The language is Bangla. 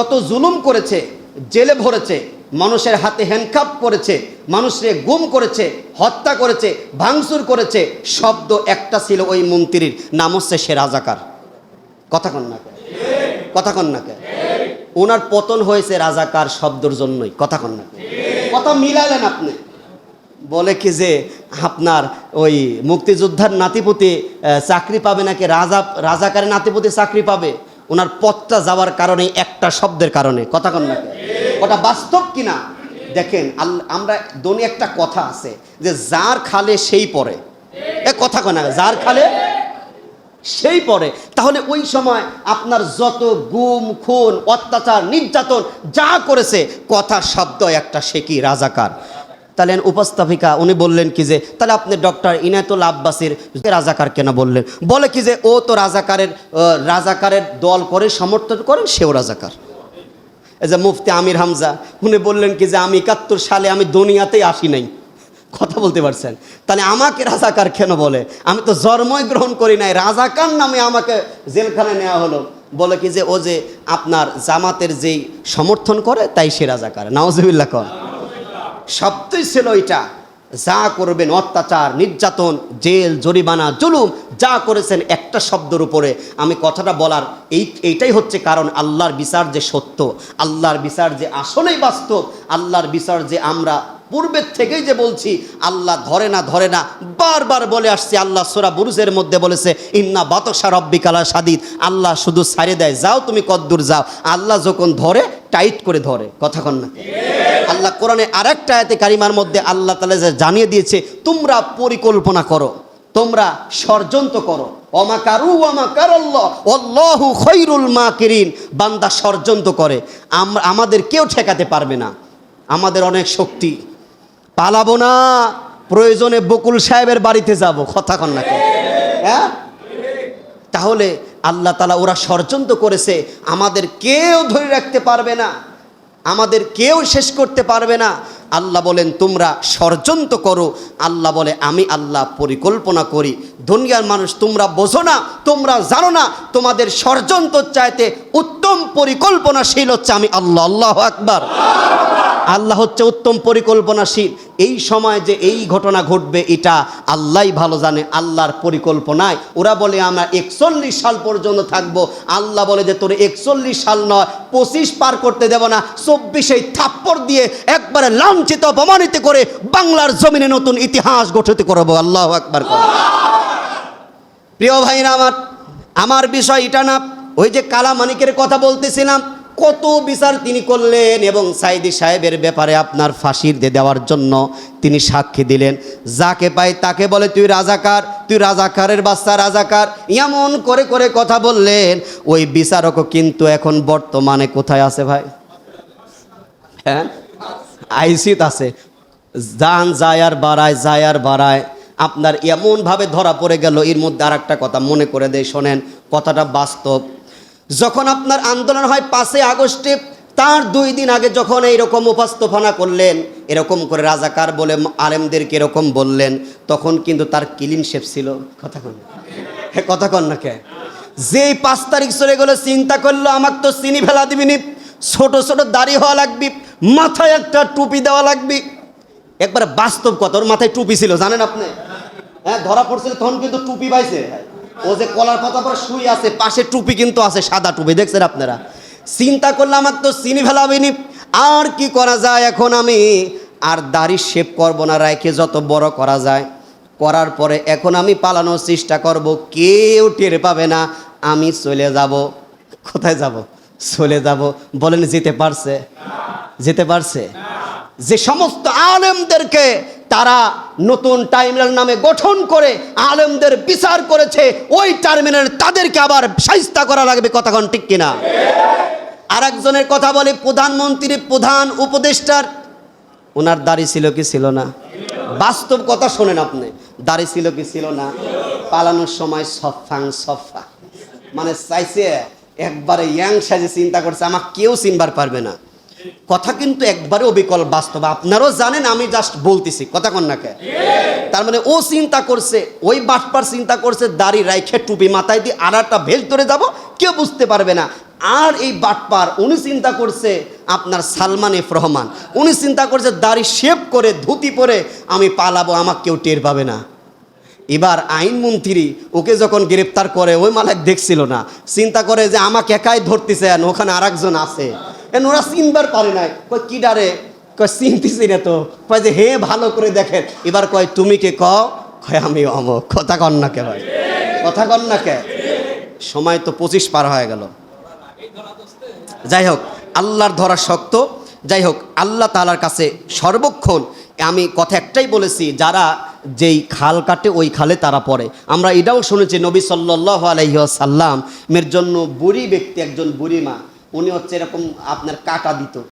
কত জুলুম করেছে, জেলে ভরেছে, মানুষের হাতে হ্যান্ডকাপ করেছে মানুষকে গুম করেছে, হত্যা করেছে, ভাঙচুর করেছে, শব্দ একটা ছিল ওই মন্ত্রীর, নাম হচ্ছে সে রাজাকার। কথা কন্যাকে কথা কন্যাকে ওনার পতন হয়েছে রাজাকার শব্দর জন্যই, কথা কন্যাকে কথা মিলালেন আপনি। বলে কি যে আপনার ওই মুক্তিযোদ্ধার নাতিপতি চাকরি পাবে নাকি? রাজা, রাজাকারের নাতিপতি চাকরি পাবে? ওনার পথটা যাওয়ার কারণে, একটা শব্দের কারণে। কথা কন না ওটা বাস্তব কিনা? দেখেন আমরা দনি একটা কথা আছে যে, যার খালে সেই পড়ে। এ কথা কনা? যার খালে সেই পরে তাহলে ওই সময় আপনার যত গুম, খুন, অত্যাচার, নির্যাতন যা করেছে কথার শব্দ, একটা সে কি রাজাকার? তাহলে উপস্থাপিকা, উনি বললেন কি যে, তাহলে আপনি ডক্টর ইনায়তুল আব্বাসির রাজাকার কেন বললেন? বলে কি যে, ও তো রাজাকারের রাজাকারের দল করে সমর্থন করেন, সেও রাজাকার। এই যে মুফতি আমির হামজা, উনি বললেন কি যে, আমি একাত্তর সালে আমি দুনিয়াতেই আসি নাই। কথা বলতে পারছেন? তাহলে আমাকে রাজাকার কেন বলে? আমি তো জন্মই গ্রহণ করি নাই, রাজাকার নামে আমাকে জেলখানায় নেওয়া হলো। বলে কি যে, ও যে আপনার জামাতের যেই সমর্থন করে, তাই সে রাজাকার। নাওজবিল্লা কন শব্দই ছিল এটা। যা করবেন অত্যাচার, নির্যাতন, জেল, জরিমানা, জুলুম, যা করেছেন একটা শব্দের উপরে। আমি কথাটা বলার এই, এইটাই হচ্ছে কারণ আল্লাহর বিচার যে সত্য, আল্লাহর বিচার যে আসলেই বাস্তব, আল্লাহর বিচার যে আমরা পূর্বের থেকেই যে বলছি, আল্লাহ ধরে না ধরে না, বারবার বলে আসছে। আল্লাহ সোরা বুরুজের মধ্যে বলেছে, ইন্না বাতসা রব্বি কালা সাদিদ আল্লাহ শুধু ছাড়ে দেয়, যাও তুমি কদ্দূর যাও। আল্লাহ যখন ধরে, টাইট করে ধরে। কথা কন না। আল্লাহ কোরআনে আরেকটা আয়াতে কারিমার মধ্যে আল্লাহ তালা যে জানিয়ে দিয়েছে, তোমরা পরিকল্পনা করো, তোমরা ষড়যন্ত্র করো। অমাকারু অমাকার অল্লাহু খৈরুল মা কিরিন বান্দা ষড়যন্ত্র করে। আম- আমাদের কেউ ঠেকাতে পারবে না। আমাদের অনেক শক্তি। পালাবো না। প্রয়োজনে বকুল সাহেবের বাড়িতে যাব। কথা কন না কেন? হ্যাঁ? তাহলে আল্লাহ তালা ওরা ষড়যন্ত্র করেছে। আমাদের কেউ ধরে রাখতে পারবে না। আমাদের কেউ শেষ করতে পারবে না। আল্লাহ বলেন, তোমরা ষড়যন্ত্র করো। আল্লাহ বলে, আমি আল্লাহ পরিকল্পনা করি। দুনিয়ার মানুষ, তোমরা বোঝো না, তোমরা জানো না, তোমাদের ষড়যন্ত্র চাইতে উত্তম পরিকল্পনাশীল হচ্ছে আমি আল্লাহ আল্লাহ আকবার। আল্লাহ হচ্ছে উত্তম পরিকল্পনাশীল। এই সময় যে এই ঘটনা ঘটবে, এটা আল্লাহই ভালো জানে, আল্লাহর পরিকল্পনায়। ওরা বলে, আমরা একচল্লিশ সাল পর্যন্ত থাকব। আল্লাহ বলে যে, তোর একচল্লিশ সাল নয়, পঁচিশ পার করতে দেব না। চব্বিশে থাপ্পড় দিয়ে একবারে লাঞ্ছিত, অপমানিত করে বাংলার জমিনে নতুন ইতিহাস গঠিত করব। আল্লাহ একবার প্রিয় ভাইরা আমার আমার বিষয় এটা না, ওই যে কালামানিকের কথা বলতেছিলাম কত বিচার তিনি করলেন এবং সাইদি সাহেবের ব্যাপারে আপনার ফাঁসির দেওয়ার জন্য তিনি সাক্ষী দিলেন। যাকে পাই তাকে বলে, তুই রাজাকার, তুই রাজাকারের বাচ্চা, রাজাকার। এমন করে করে কথা বললেন। ওই বিচারকও কিন্তু এখন বর্তমানে কোথায় আছে ভাই? হ্যাঁ? আইসিত আছে। যান যায় আর বাড়ায়, যায় আর বাড়ায়। আপনার এমনভাবে ধরা পড়ে গেল। এর মধ্যে আর একটা কথা মনে করে দেয়, শোনেন। কথাটা বাস্তব। যখন আপনার আন্দোলন হয় পাঁচই আগস্টে, তার দুই দিন আগে যখন এইরকম উপস্থাপনা করলেন, এরকম করে রাজাকার বলে আলেমদেরকে এরকম বললেন, তখন কিন্তু তার ক্লিন শেপ ছিল। কথা কন। হ্যাঁ কথা কন না কে? যেই পাঁচ তারিখ চলে গেলো, চিন্তা করল, আমাকে তো চিনি ফেলা দিবিনি ছোট ছোট দাড়ি হওয়া লাগবি, মাথায় একটা টুপি দেওয়া লাগবি। একবার বাস্তব কথা, ওর মাথায় টুপি ছিল, জানেন আপনি? হ্যাঁ ধরা পড়ছিল, তখন কিন্তু টুপি পাইছে। ও যে কলার পাতা পর শুই আছে, পাশে টুপি কিন্তু আছে, সাদা টুপি, দেখছেন আপনারা? চিন্তা করলে আমার তো চিনি ফেলাবিনি। আর কি করা যায় এখন আমি? আর দাড়ি শেপ করব না রাইকে যত বড় করা যায়। করার পরে এখন আমি পালানোর চেষ্টা করব, কেউ টের পাবে না, আমি চলে যাব। কোথায় যাব? চলে যাব। বলেন, যেতে পারছে? যেতে পারছে? যে সমস্ত আলেমদেরকে তারা নতুন টাইমলাইন নামে গঠন করে আলেমদের বিচার করেছে, ওই টার্মিনাল তাদেরকে আবার সাহিস্তা করা লাগবে কথাক্ষণ ঠিক কিনা? আর একজনের কথা বলে, প্রধানমন্ত্রী, প্রধান উপদেষ্টার, ওনার দাড়ি ছিল কি ছিল না? বাস্তব কথা শোনেন আপনি, দাড়ি ছিল কি ছিল না? পালানোর সময় সফাং, সফা। মানে চাইছে, একবারে ইয়াং সাজে চিন্তা করছে, আমাকে কেউ চিনবার পারবে না। কথা কিন্তু একবারে অবিকল বাস্তব। আপনারাও জানেন, আমি জাস্ট বলতেছি, কথা কন্যাকে তার মানে ও চিন্তা করছে, ওই বাটপার চিন্তা করছে, দাড়ি রাইখে টুপি মাথায় দিয়ে একটা ভেজ ধরে যাব, কেউ বুঝতে পারবে না। আর এই বাটপার, উনি চিন্তা করছে, আপনার সালমান এফ রহমান, উনি চিন্তা করছে, দাড়ি শেপ করে, ধুতি পরে আমি পালাবো, আমাকে কেউ টের পাবে না। এবার আইনমন্ত্রী ওকে যখন গ্রেপ্তার করে, ওই মালিক দেখছিল না। চিন্তা করে যে আমাকে একাই ধরতেছেন ওখানে আর আছে। এন ওরা চিনবার পারে নাই? কয়, কি ডারে? কয়, চিনতেছি না তো। কয় যে, হে, ভালো করে দেখেন। এবার কয়, তুমি কে? ক কয়, আমি অমক। কথা কন না কে ভাই? কথা কন না কে? সময় তো পঁচিশ পার হয়ে গেল। যাই হোক, আল্লাহর ধরা শক্ত। যাই হোক, আল্লাহ তালার কাছে সর্বক্ষণ আমি কথা একটাই বলেছি, যারা যেই খাল কাটে ওই খালে তারা পড়ে। আমরা এটাও শুনেছি নবী সাল্লাহ আলহিহাসাল্লাম মের জন্য বুড়ি ব্যক্তি একজন বুড়ি মা উনি হচ্ছে এরকম আপনার কাটা দিত।